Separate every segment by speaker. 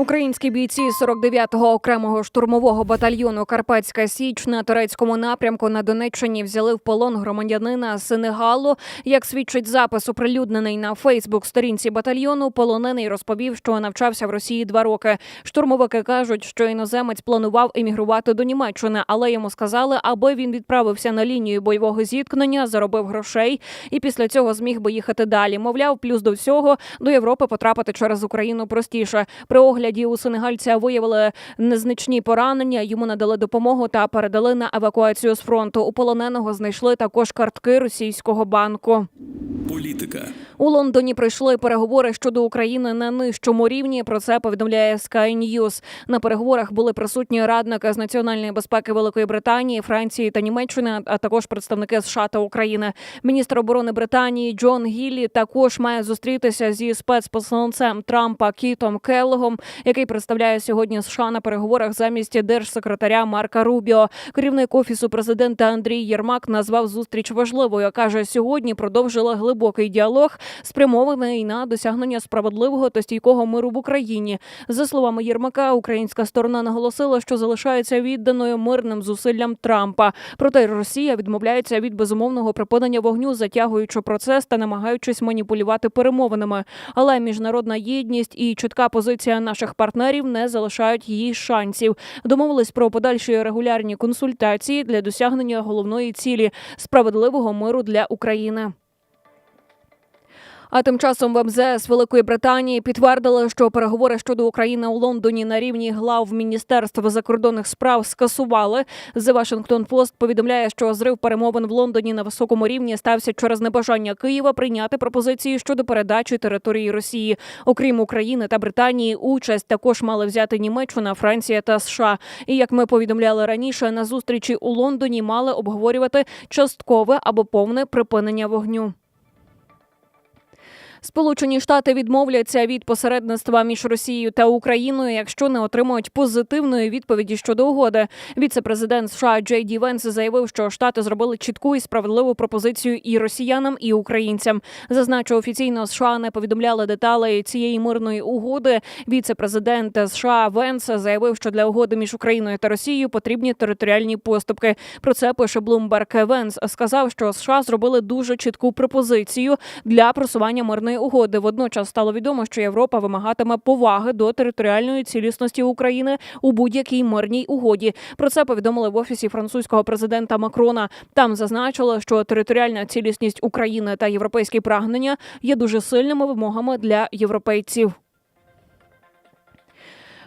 Speaker 1: Українські бійці 49-го окремого штурмового батальйону Карпатська Січ на турецькому напрямку на Донеччині взяли в полон громадянина Сенегалу. Як свідчить запис, оприлюднений на Фейсбук сторінці батальйону, полонений розповів, що навчався в Росії два роки. Штурмовики кажуть, що іноземець планував емігрувати до Німеччини, але йому сказали, аби він відправився на лінію бойового зіткнення, заробив грошей і після цього зміг би їхати далі. Мовляв, плюс до всього до Європи потрапити через Україну простіше. При огляді у сенегальця виявили незначні поранення. Йому надали допомогу та передали на евакуацію з фронту. У полоненого знайшли також картки російського банку.
Speaker 2: Політика.
Speaker 1: У Лондоні пройшли переговори щодо України на нижчому рівні. Про це повідомляє Sky News. На переговорах були присутні радники з національної безпеки Великої Британії, Франції та Німеччини, а також представники США та України. Міністр оборони Британії Джон Гіллі також має зустрітися зі спецпосланцем Трампа Кітом Келлогом, який представляє сьогодні США на переговорах замість держсекретаря Марка Рубіо. Керівник офісу президента Андрій Єрмак назвав зустріч важливою. каже, сьогодні продовжила глибокий діалог, спрямований на досягнення справедливого та стійкого миру в Україні. За словами Єрмака, українська сторона наголосила, що залишається відданою мирним зусиллям Трампа. Проте Росія відмовляється від безумовного припинення вогню, затягуючи процес та намагаючись маніпулювати перемовинами. Але міжнародна єдність і чітка позиція наших партнерів не залишають їй шансів. Домовились про подальші регулярні консультації для досягнення головної цілі справедливого миру для України. А тим часом в МЗС Великої Британії підтвердили, що переговори щодо України у Лондоні на рівні глав Міністерства закордонних справ скасували. The Washington Post повідомляє, що зрив перемовин в Лондоні на високому рівні стався через небажання Києва прийняти пропозиції щодо передачі території Росії. Окрім України та Британії, участь також мали взяти Німеччина, Франція та США. І як ми повідомляли раніше, на зустрічі у Лондоні мали обговорювати часткове або повне припинення вогню. Сполучені Штати відмовляться від посередництва між Росією та Україною, якщо не отримують позитивної відповіді щодо угоди. Віце-президент США Джей Ді Венс заявив, що Штати зробили чітку і справедливу пропозицію і росіянам, і українцям. Зазначу, офіційно США не повідомляли деталей цієї мирної угоди. Віце-президент США Венс заявив, що для угоди між Україною та Росією потрібні територіальні поступки. Про це пише Bloomberg. Венс сказав, що США зробили дуже чітку пропозицію для просування мирної угоди. Водночас стало відомо, що Європа вимагатиме поваги до територіальної цілісності України у будь-якій мирній угоді. Про це повідомили в офісі французького президента Макрона. Там зазначили, що територіальна цілісність України та європейські прагнення є дуже сильними вимогами для європейців.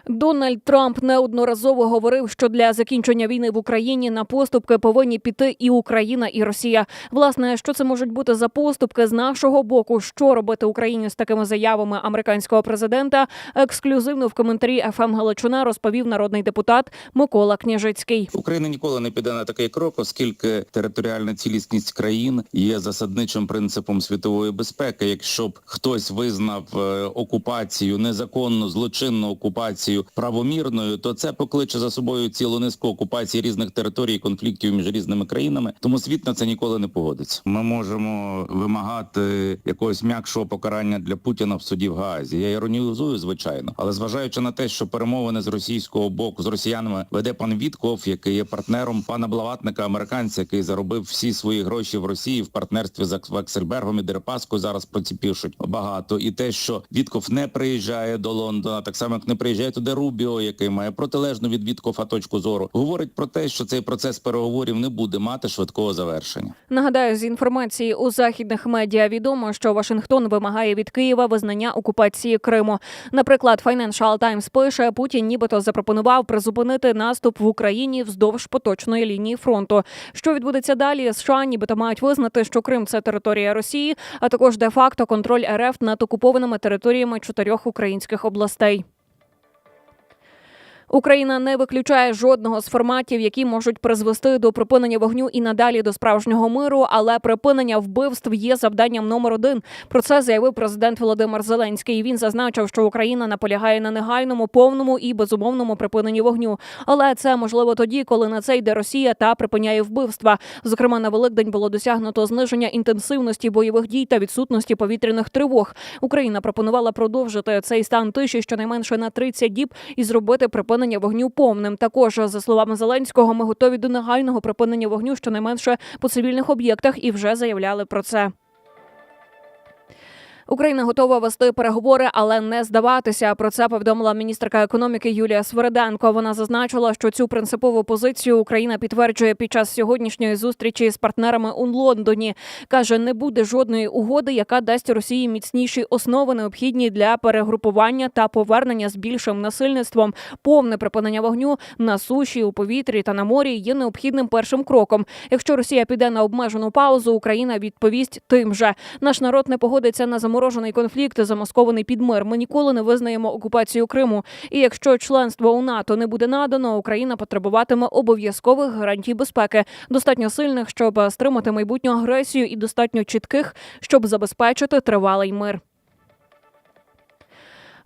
Speaker 1: Дональд Трамп неодноразово говорив, що для закінчення війни в Україні на поступки повинні піти і Україна, і Росія. Власне, що це можуть бути за поступки з нашого боку? Що робити Україні з такими заявами американського президента? Ексклюзивно в коментарі ФМ Галичина розповів народний депутат Микола Княжицький.
Speaker 3: Україна ніколи не піде на такий крок, оскільки територіальна цілісність країн є засадничим принципом світової безпеки. Якщо б хтось визнав е, окупацію незаконну злочинну окупацію правомірною, то це покличе за собою цілу низку окупацій різних територій, конфліктів між різними країнами. Тому світ на це ніколи не погодиться. Ми можемо вимагати якогось м'якшого покарання для Путіна в суді в Гаазі. Я іронізую, звичайно, але зважаючи на те, що перемовини з російського боку з росіянами веде пан Вітков, який є партнером пана Блаватника, американця, який заробив всі свої гроші в Росії в партнерстві з Вексельбергом і Дерипаскою. Зараз про ці пишуть багато. І те, що Вітков не приїжджає до Лондона, так само як не приїжджає туди Рубіо, який має протилежну від Віткофа точку зору, говорить про те, що цей процес переговорів не буде мати швидкого завершення.
Speaker 1: Нагадаю, з інформації у західних медіа відомо, що Вашингтон вимагає від Києва визнання окупації Криму. Наприклад, Financial Times пише, Путін нібито запропонував призупинити наступ в Україні вздовж поточної лінії фронту. Що відбудеться далі? США нібито мають визнати, що Крим це територія Росії, а також де-факто контроль РФ над окупованими територіями чотирьох українських областей. Україна не виключає жодного з форматів, які можуть призвести до припинення вогню і надалі до справжнього миру. Але припинення вбивств є завданням номер один. Про це заявив президент Володимир Зеленський. Він зазначив, що Україна наполягає на негайному, повному і безумовному припиненні вогню. Але це можливо тоді, коли на це йде Росія та припиняє вбивства. Зокрема, на Великдень було досягнуто зниження інтенсивності бойових дій та відсутності повітряних тривог. Україна пропонувала продовжити цей стан тиші щонайменше на 30 діб і зробити припинення вогню повним. Також за словами Зеленського, ми готові до негайного припинення вогню щонайменше по цивільних об'єктах і вже заявляли про це. Україна готова вести переговори, але не здаватися. Про це повідомила міністерка економіки Юлія Свериденко. Вона зазначила, що цю принципову позицію Україна підтверджує під час сьогоднішньої зустрічі з партнерами у Лондоні. каже, не буде жодної угоди, яка дасть Росії міцніші основи, необхідні для перегрупування та повернення з більшим насильництвом. Повне припинення вогню на суші, у повітрі та на морі є необхідним першим кроком. Якщо Росія піде на обмежену паузу, Україна відповість тим же. Наш народ не погодиться на заморожений конфлікт, замаскований під мир. Ми ніколи не визнаємо окупацію Криму. І якщо членство у НАТО не буде надано, Україна потребуватиме обов'язкових гарантій безпеки, достатньо сильних, щоб стримати майбутню агресію, і достатньо чітких, щоб забезпечити тривалий мир.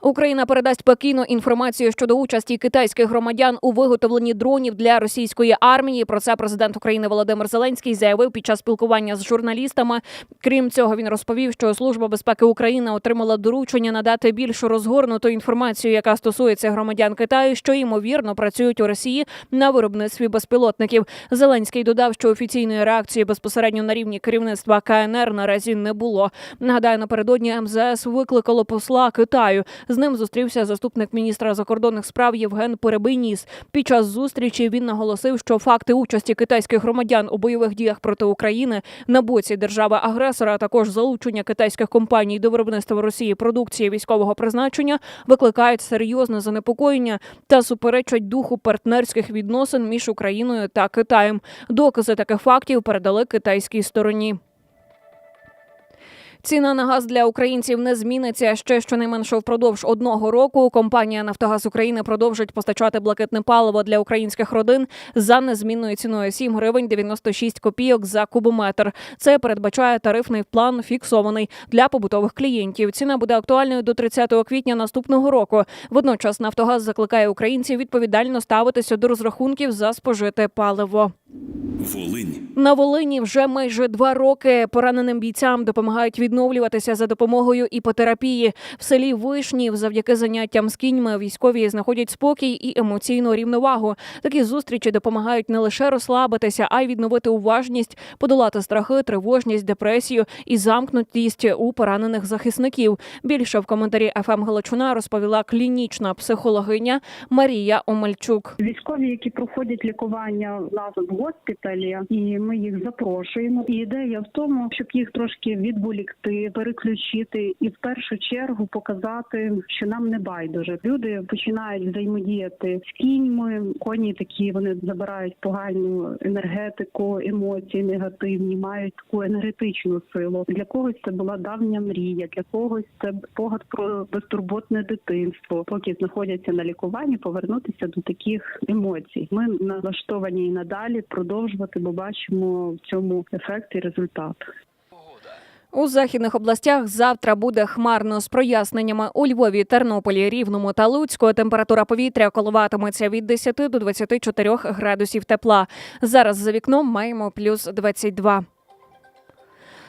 Speaker 1: Україна передасть Пекіну інформацію щодо участі китайських громадян у виготовленні дронів для російської армії. Про це президент України Володимир Зеленський заявив під час спілкування з журналістами. Крім цього, він розповів, що Служба безпеки України отримала доручення надати більш розгорнуту інформацію, яка стосується громадян Китаю, що ймовірно працюють у Росії на виробництві безпілотників. Зеленський додав, що офіційної реакції безпосередньо на рівні керівництва КНР наразі не було. Нагадаю, напередодні МЗС викликало посла Китаю. З ним зустрівся заступник міністра закордонних справ Євген Перебийніс. Під час зустрічі він наголосив, що факти участі китайських громадян у бойових діях проти України на боці держави-агресора, а також залучення китайських компаній до виробництва Росії продукції військового призначення викликають серйозне занепокоєння та суперечать духу партнерських відносин між Україною та Китаєм. Докази таких фактів передали китайській стороні. Ціна на газ для українців не зміниться ще щонайменше впродовж одного року. Компанія Нафтогаз України продовжить постачати блакитне паливо для українських родин за незмінною ціною 7 гривень 96 копійок за кубометр. Це передбачає тарифний план фіксований для побутових клієнтів. Ціна буде актуальною до 30 квітня наступного року. Водночас Нафтогаз закликає українців відповідально ставитися до розрахунків за спожите паливо.
Speaker 2: Волинь.
Speaker 1: На Волині вже майже два роки пораненим бійцям допомагають відновлюватися за допомогою іпотерапії. В селі Вишнів завдяки заняттям з кіньми військові знаходять спокій і емоційну рівновагу. Такі зустрічі допомагають не лише розслабитися, а й відновити уважність, подолати страхи, тривожність, депресію і замкнутість у поранених захисників. Більше в коментарі ФМ Галичина розповіла клінічна психологиня Марія Омельчук.
Speaker 4: Військові, які проходять лікування в госпіталі, і ми їх запрошуємо. І ідея в тому, щоб їх трошки відволікти, переключити і в першу чергу показати, що нам не байдуже. Люди починають взаємодіяти з кіньми. Коні такі вони забирають погану енергетику, емоції негативні, мають таку енергетичну силу. Для когось це була давня мрія, для когось це спогад про безтурботне дитинство. Поки знаходяться на лікуванні, повернутися до таких емоцій. Ми налаштовані і надалі продовжувати, бо бачимо в цьому ефект і результат.
Speaker 1: У західних областях завтра буде хмарно з проясненнями. У Львові, Тернополі, Рівному та Луцьку температура повітря коливатиметься від 10 до 24 градусів тепла. Зараз за вікном маємо плюс 22.